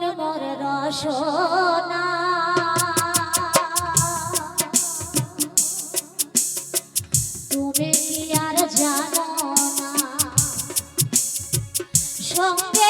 জীবন রসনা। তুমি আর জানো না। সঙ্গে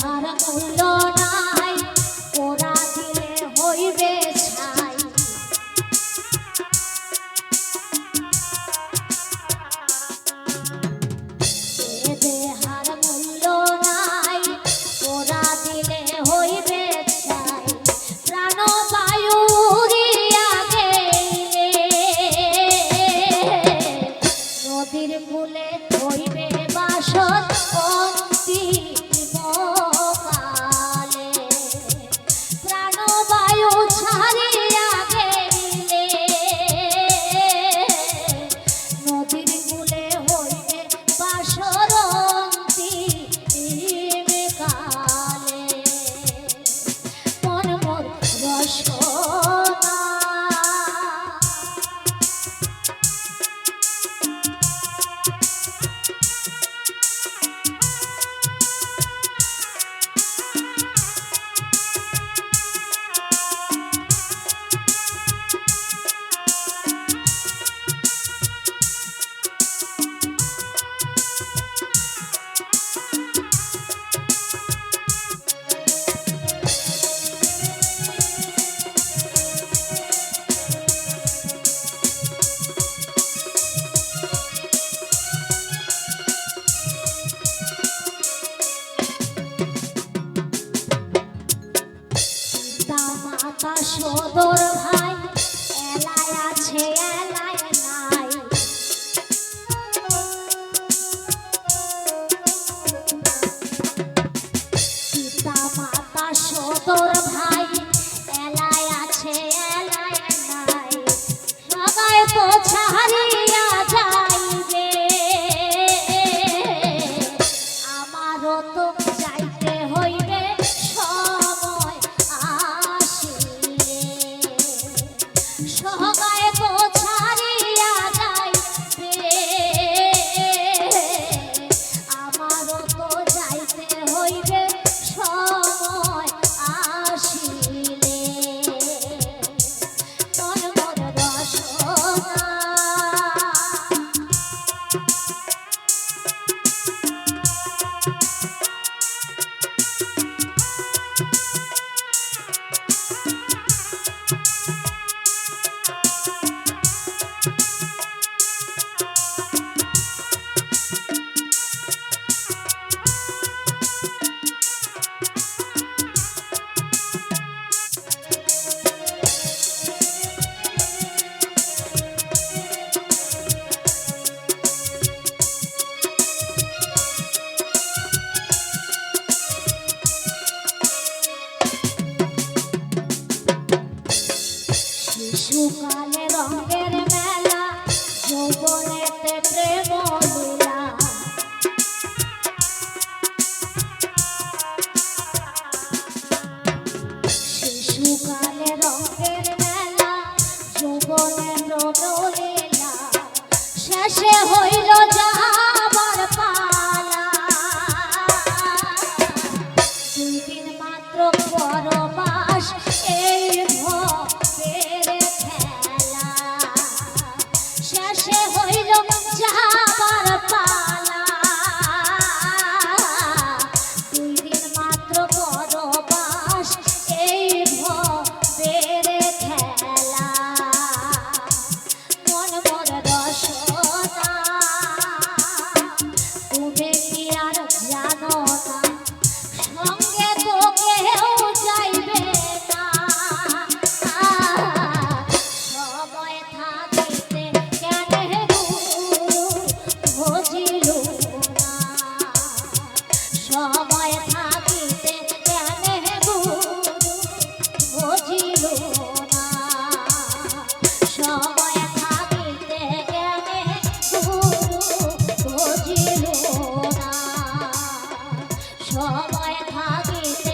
সারা করল না। সদর ভাই এলায় আছে এলায় নাই। পিতা মাতা সদর ভাই এলায় আছে এলায় নাই। সদায় তো ছাড়িয়ে শিশুকালে হয় ভাগে